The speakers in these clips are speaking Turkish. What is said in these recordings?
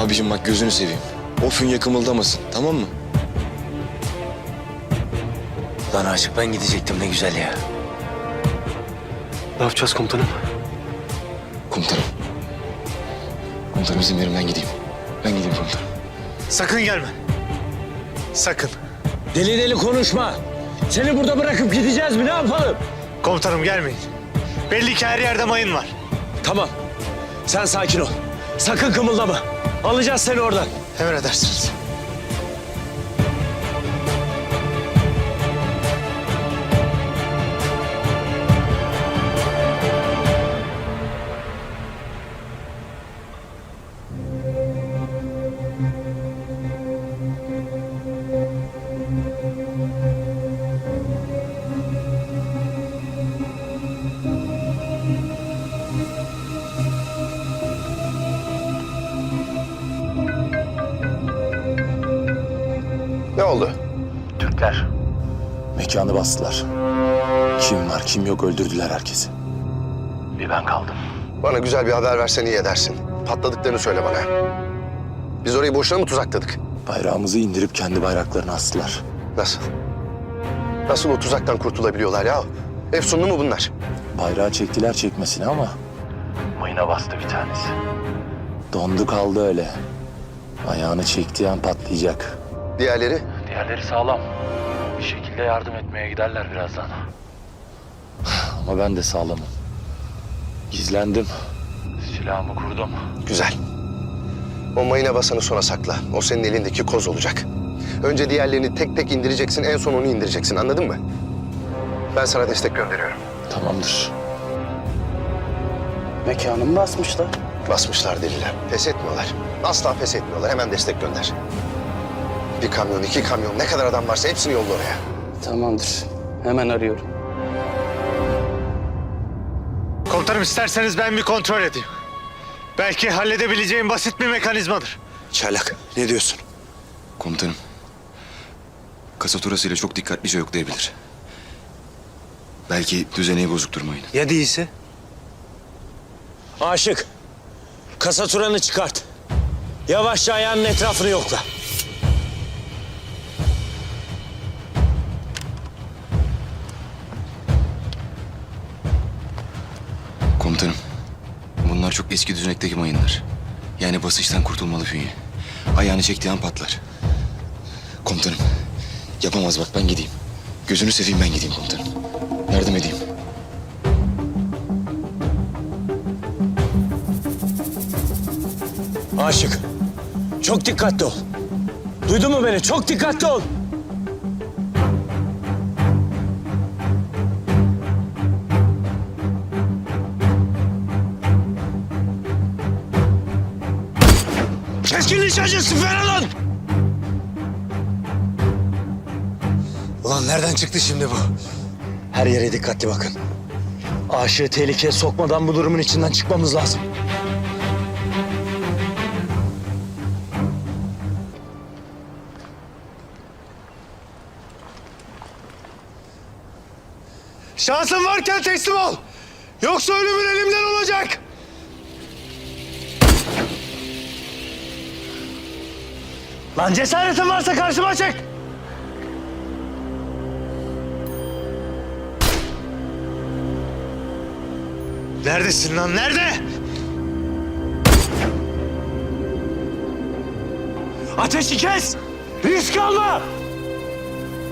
Abicim bak gözünü seveyim. O fünye kımıldamasın tamam mı? Lan aşık ben gidecektim ne güzel ya. Ne yapacağız komutanım? Komutanım. Komutanım izin verin ben gideyim. Ben gideyim komutanım. Sakın gelme. Sakın. Deli deli konuşma. Seni burada bırakıp gideceğiz mi ne yapalım? Komutanım gelmeyin. Belli ki her yerde mayın var. Tamam. Sen sakin ol. Sakın kımıldama. Alacağız seni oradan. Emredersiniz. Bastılar. Kim var kim yok öldürdüler herkesi. Bir ben kaldım. Bana güzel bir haber versen iyi edersin. Patladıklarını söyle bana. Biz orayı boşuna mı tuzakladık? Bayrağımızı indirip kendi bayraklarını astılar. Nasıl? Nasıl o tuzaktan kurtulabiliyorlar ya? Efsunlu mu bunlar? Bayrağı çektiler çekmesine ama... Mayına bastı bir tanesi. Dondu kaldı öyle. Ayağını çektiği an patlayacak. Diğerleri? Diğerleri sağlam. Şekilde yardım etmeye giderler birazdan. Ama ben de sağlamım. Gizlendim. Silahımı kurdum. Güzel. O mayına basanı sona sakla. O senin elindeki koz olacak. Önce diğerlerini tek tek indireceksin, en son onu indireceksin. Anladın mı? Ben sana destek gönderiyorum. Tamamdır. Mekanımı basmışlar. Basmışlar deliler. Pes etmiyorlar. Asla pes etmiyorlar. Hemen destek gönder. Bir kamyon, iki kamyon, ne kadar adam varsa hepsini yolla oraya. Tamamdır. Hemen arıyorum. Komutanım isterseniz ben bir kontrol edeyim. Belki halledebileceğim basit bir mekanizmadır. Çaylak ne diyorsun? Komutanım. Kasaturasıyla çok dikkatlice yoklayabilir. Belki düzeneyi bozuktur mayının. Ya değilse? Aşık. Kasa turanı çıkart. Yavaşça ayağının etrafını yokla. Eski düzenekteki mayınlar. Yani basıştan kurtulmalı fünye. Ayağını çektiği an patlar. Komutanım. Yapamaz bak ben gideyim. Gözünü seveyim ben gideyim komutanım. Yardım edeyim. Aşık. Çok dikkatli ol. Duydun mu beni? Çok dikkatli ol. Keskin nişancı siper alın! Ulan nereden çıktı şimdi bu? Her yere dikkatli bakın. Aşığı tehlikeye sokmadan bu durumun içinden çıkmamız lazım. Şansın varken teslim ol. Yoksa ölümün elimden olacak. Lan cesaretin varsa karşıma çek. Neredesin lan? Nerede? Ateşi kes! Risk alma!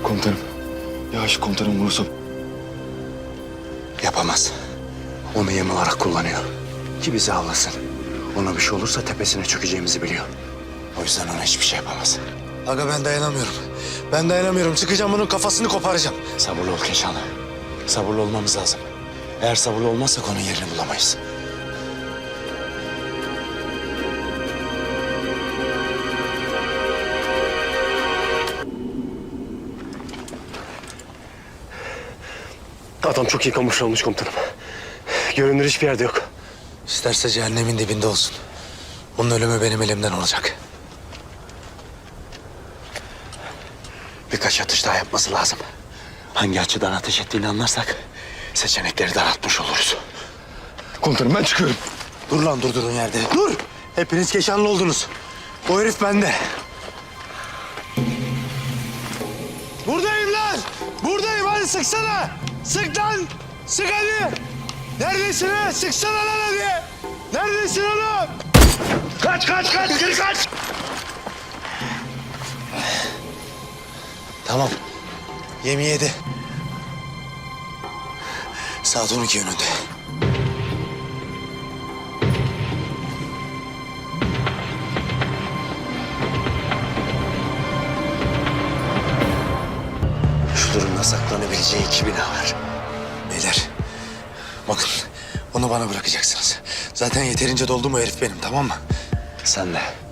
Komutanım. Yavaş komutanım vurursa. Yapamaz. Onu yem olarak kullanıyor. Ki bizi avlasın. Ona bir şey olursa tepesine çökeceğimizi biliyor. Yüzden ona hiçbir şey yapamaz. Aga ben dayanamıyorum. Ben dayanamıyorum. Çıkacağım bunun kafasını koparacağım. Sabırlı ol Keşanlı. Sabırlı olmamız lazım. Eğer sabırlı olmazsak onun yerini bulamayız. Adam çok iyi kamufle olmuş komutanım. Görünür hiçbir yerde yok. İsterse cehennemin dibinde olsun. Onun ölümü benim elimden olacak. Birkaç atış daha yapması lazım. Hangi açıdan ateş ettiğini anlarsak seçenekleri daraltmış oluruz. Komutanım ben çıkıyorum. Dur lan durdurun yerde. Dur! Hepiniz keşanlı oldunuz. O herif bende. Buradayım lan! Buradayım hadi sıksana! Sık lan! Sık hadi! Neredesin ha? Sıksana lan hadi! Neredesin oğlum? Kaç kaç kaç geri kaç! Tamam. Yemi yedi. Saat 12 yönünde. Şu durumda saklanabileceği iki bina var. Beyler, bakın onu bana bırakacaksınız. Zaten yeterince doldu mu herif benim, tamam mı? Sen de.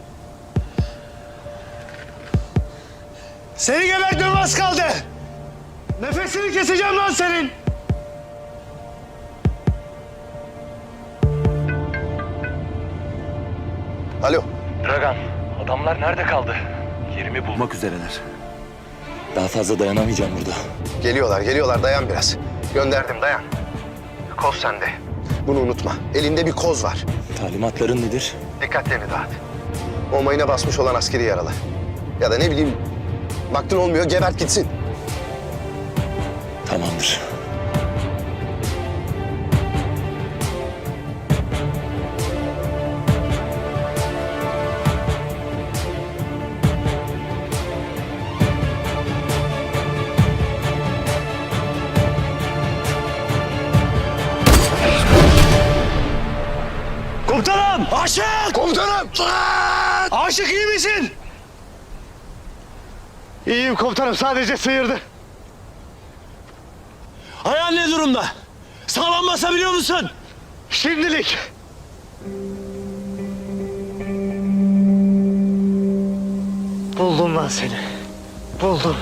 Seni gebertmem az kaldı! Nefesini keseceğim lan senin! Alo. Dragan, adamlar nerede kaldı? Yerimi bulmak üzereler. Daha fazla dayanamayacağım burada. Geliyorlar, geliyorlar. Dayan biraz. Gönderdim, dayan. Koz sende. Bunu unutma. Elinde bir koz var. Talimatların nedir? Dikkatlerini dağıt. O mayına basmış olan askeri yaralı. Ya da ne bileyim, baktın olmuyor, gebert gitsin. Tamamdır. Komutanım! Aşık! Komutanım! Aşık iyi misin? İyiyim komutanım sadece sıyırdı. Ayağın ne durumda? Sağlam basabiliyor musun? Şimdilik. Buldum lan seni. Buldum.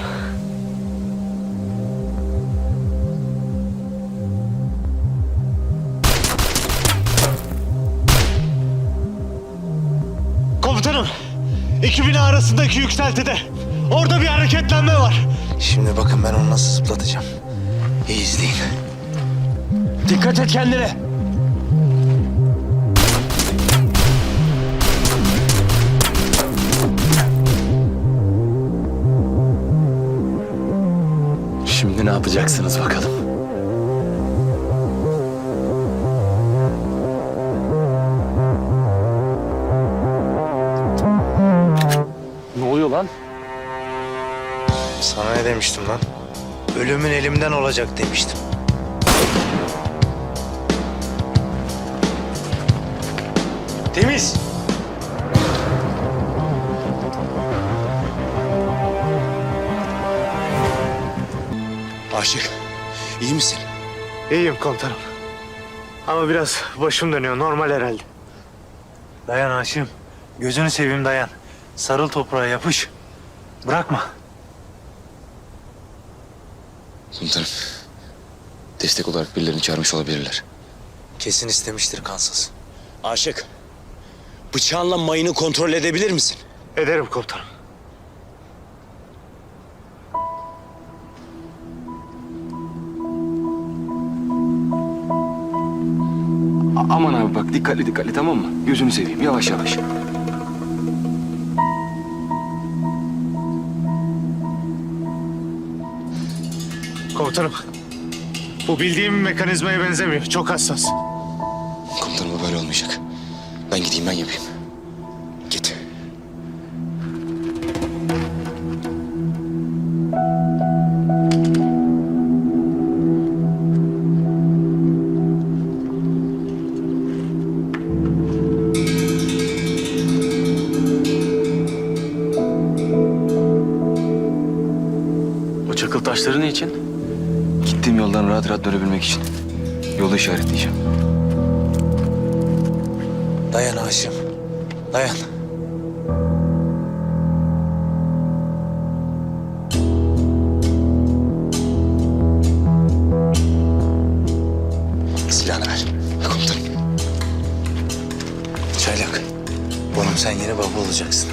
Komutanım, iki bina arasındaki yükseltide. Orada bir hareketlenme var. Şimdi bakın ben onu nasıl zıplatacağım. İyi izleyin. Dikkat et kendine. Şimdi ne yapacaksınız bakalım? Ne demiştim lan? Ölümün elimden olacak demiştim. Temiz. Aşık, iyi misin? İyiyim komutanım. Ama biraz başım dönüyor. Normal herhalde. Dayan Haşim. Gözünü seveyim dayan. Sarıl toprağa yapış. Bırakma. Komutanım, destek olarak birilerini çağırmış olabilirler. Kesin istemiştir kansız. Aşık. Bıçağınla mayını kontrol edebilir misin? Ederim komutanım. A- aman abi bak dikkatli dikkatli tamam mı? Gözünü seveyim yavaş yavaş. Komutanım. Bu bildiğim mekanizmaya benzemiyor. Çok hassas. Komutanım bu böyle olmayacak. Ben gideyim ben yapayım. Dayan Haşim. Dayan. Silahını ver. Komutanım. Çaylak. Oğlum sen yeni baba olacaksın.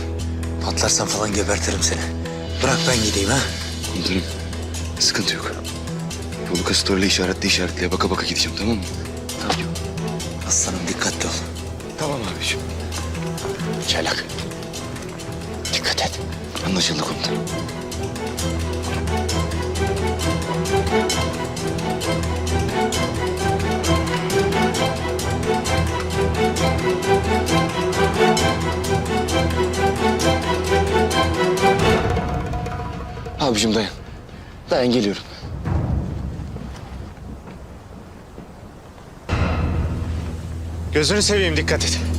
Patlarsan falan gebertirim seni. Bırak ben gideyim ha. Komutanım. Sıkıntı yok. Yolu kasıtlarıyla işaretle işaretleye baka baka gideceğim tamam mı? Tamam. Aslanım dikkatli abiciğim. Çaylak. et. Anlaşıldı komutanım. Abicim dayan. Dayan geliyorum. Gözünü seveyim dikkat et.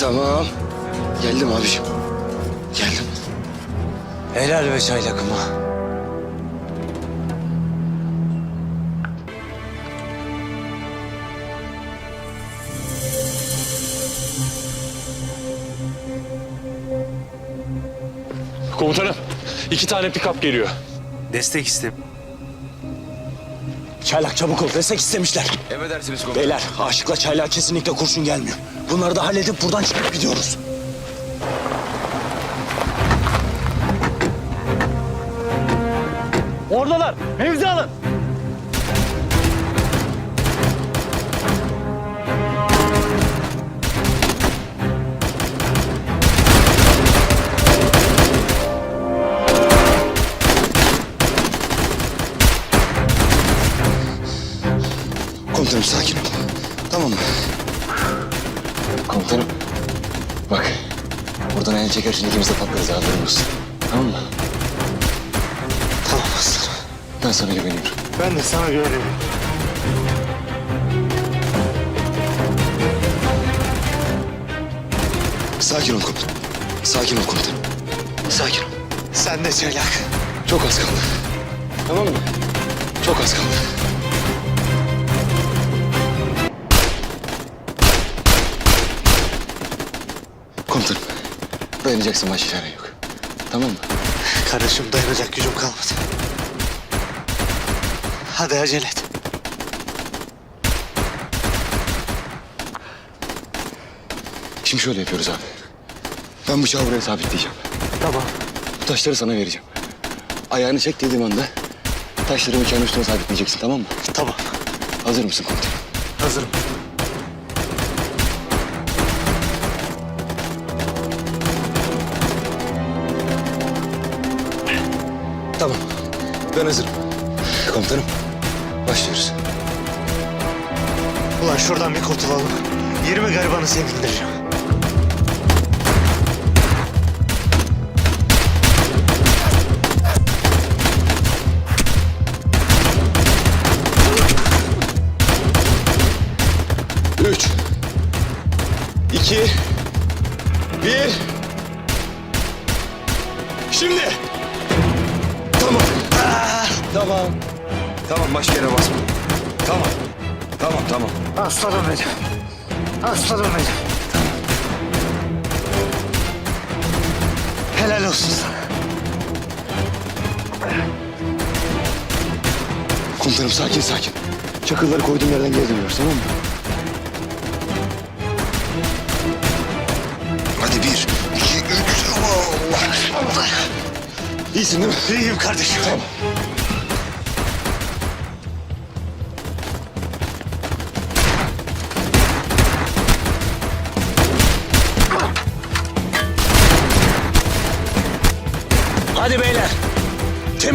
Tamam. Geldim abicim. Geldim. Helal be çaylakıma. Komutanım, iki tane pikap geliyor. Destek istem. Çaylak çabuk ol. Destek istemişler. Emredersiniz komutanım. Beyler aşıkla çaylağa kesinlikle kurşun gelmiyor. Bunları da halledip buradan çıkıp gidiyoruz. Oradalar. Mevzi çekersin ikimiz de patlarız haberin olsun. Tamam mı? Tamam aslanım. Ben sana güveniyorum. Ben de sana güveniyorum. Sakin ol komutanım. Sakin ol komutanım. Sakin ol. Sen de çaylak. Çok az kaldı. Tamam mı? Çok az kaldı. Komutanım. Dayanacaksın baş çare yok. Tamam mı? Kardeşim dayanacak gücüm kalmadı. Hadi acele et. Şimdi şöyle yapıyoruz abi. Ben bıçağı buraya sabitleyeceğim. Tamam. Bu taşları sana vereceğim. Ayağını çek dediğim anda taşları bıçağın üstüne sabitleyeceksin tamam mı? Tamam. Hazır mısın komutanım? Hazırım. Ben hazırım. Komutanım. Başlıyoruz. Ulan şuradan bir kurtulalım. 20 garibanı sevindireceğim. Üç. iki, Bir. Şimdi. Tamam. Tamam. Tamam başka yere basma. Tamam. Tamam tamam. Aslanım benim. Aslanım benim. Helal olsun sana. Komutanım sakin sakin. Çakılları koyduğum yerden geri dönüyoruz tamam mı? Hadi bir, iki, üç. Allah. İyisin değil mi? İyiyim kardeşim. Tamam.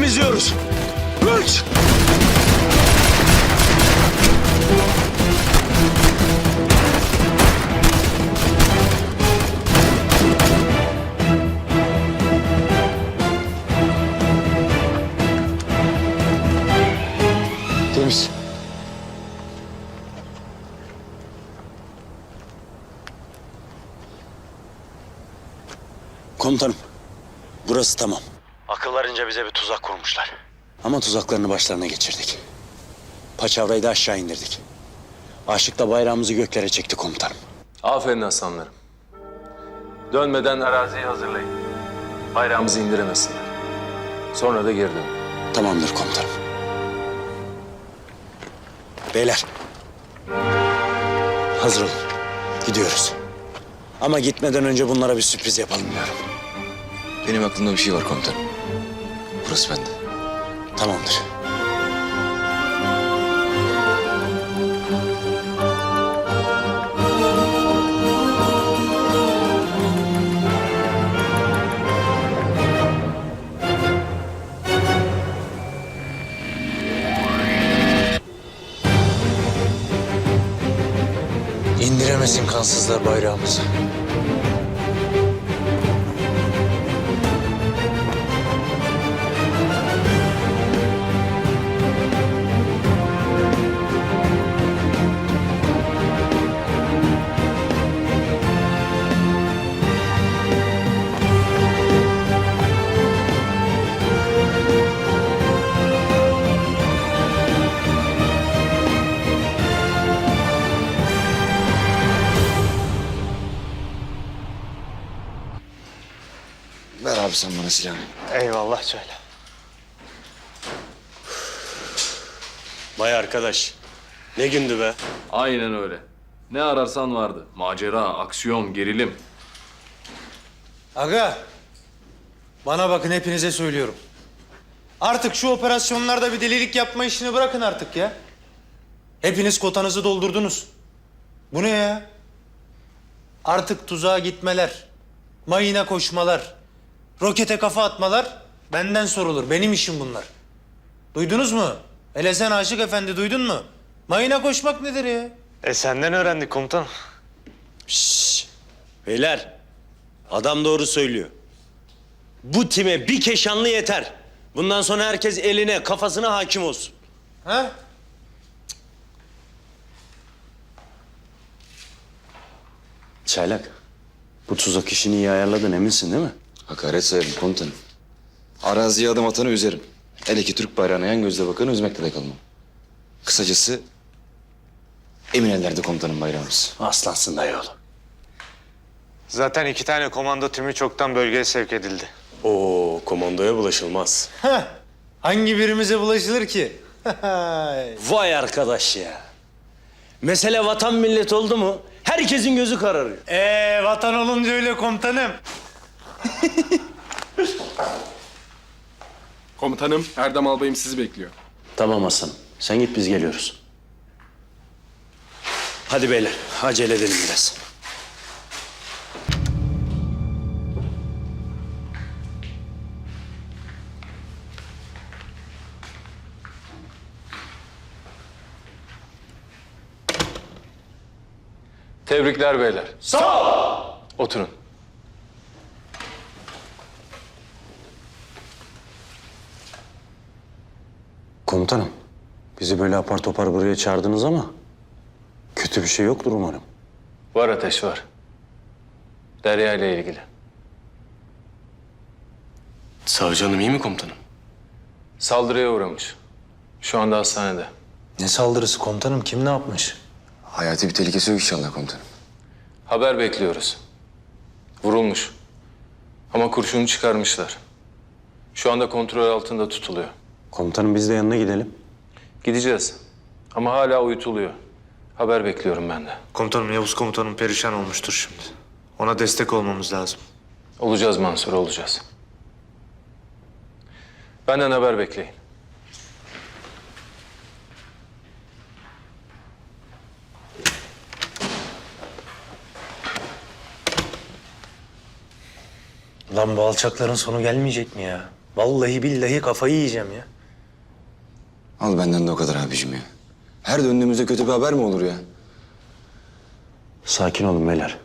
izliyoruz. Üç! Temiz. Komutanım, burası tamam. Akıllarınca bize bir tuzak kurmuşlar. Ama tuzaklarını başlarına geçirdik. Paçavrayı da aşağı indirdik. Aşık da bayrağımızı göklere çekti komutanım. Aferin aslanlarım. Dönmeden araziyi hazırlayın. Bayrağımızı indiremesinler. Sonra da geri dönün. Tamamdır komutanım. Beyler. Hazır olun. Gidiyoruz. Ama gitmeden önce bunlara bir sürpriz yapalım diyorum. Benim aklımda bir şey var komutanım. Burası bende. Tamamdır. İndiremesin kansızlar bayrağımızı. Abi sen bana silahını. Eyvallah söyle. Vay arkadaş. Ne gündü be. Aynen öyle. Ne ararsan vardı. Macera, aksiyon, gerilim. Aga, bana bakın hepinize söylüyorum. Artık şu operasyonlarda bir delilik yapma işini bırakın artık ya. Hepiniz kotanızı doldurdunuz. Bu ne ya? Artık tuzağa gitmeler, mayına koşmalar, rokete kafa atmalar benden sorulur. Benim işim bunlar. Duydunuz mu? Hele sen Aşık Efendi duydun mu? Mayına koşmak nedir ya? E senden öğrendik komutanım. Beyler, adam doğru söylüyor. Bu time bir keşanlı yeter. Bundan sonra herkes eline, kafasına hakim olsun. Ha? Çaylak, bu tuzak işini iyi ayarladın eminsin değil mi? Hakaret sayarım komutanım. Araziye adım atanı üzerim. Hele ki Türk bayrağına yan gözle bakanı üzmekte de kalmam. Kısacası emin ellerde komutanım bayrağımız. Aslansın dayıoğlu. Zaten iki tane komando timi çoktan bölgeye sevk edildi. Oo, komandoya bulaşılmaz. Heh. Hangi birimize bulaşılır ki? Vay arkadaş ya. Mesele vatan millet oldu mu herkesin gözü kararıyor. Ee, vatan olunca öyle komutanım. Komutanım, Erdem Albayım sizi bekliyor. Tamam Hasan. Sen git biz geliyoruz. Hadi beyler acele edelim biraz. Tebrikler beyler. Sağ ol. Oturun. Komutanım bizi böyle apar topar buraya çağırdınız ama kötü bir şey yoktur umarım. Var ateş var. Derya ile ilgili. Savcı hanım iyi mi komutanım? Saldırıya uğramış. Şu anda hastanede. Ne saldırısı komutanım? Kim ne yapmış? Hayati bir tehlikesi yok inşallah komutanım. Haber bekliyoruz. Vurulmuş. Ama kurşunu çıkarmışlar. Şu anda kontrol altında tutuluyor. Komutanım biz de yanına gidelim. Gideceğiz. Ama hala uyutuluyor. Haber bekliyorum ben de. Komutanım Yavuz komutanım perişan olmuştur şimdi. Ona destek olmamız lazım. Olacağız Mansur, olacağız. Benden haber bekleyin. Lan bu alçakların sonu gelmeyecek mi ya? Vallahi billahi kafayı yiyeceğim ya. Al benden de o kadar abicim ya. Her döndüğümüzde kötü bir haber mi olur ya? Sakin olun beyler.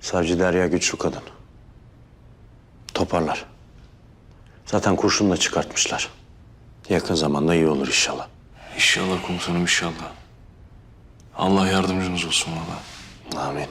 Savcı Derya güçlü kadın. Toparlar. Zaten kurşunu da çıkartmışlar. Yakın zamanda iyi olur inşallah. İnşallah komutanım inşallah. Allah yardımcınız olsun valla. Amin.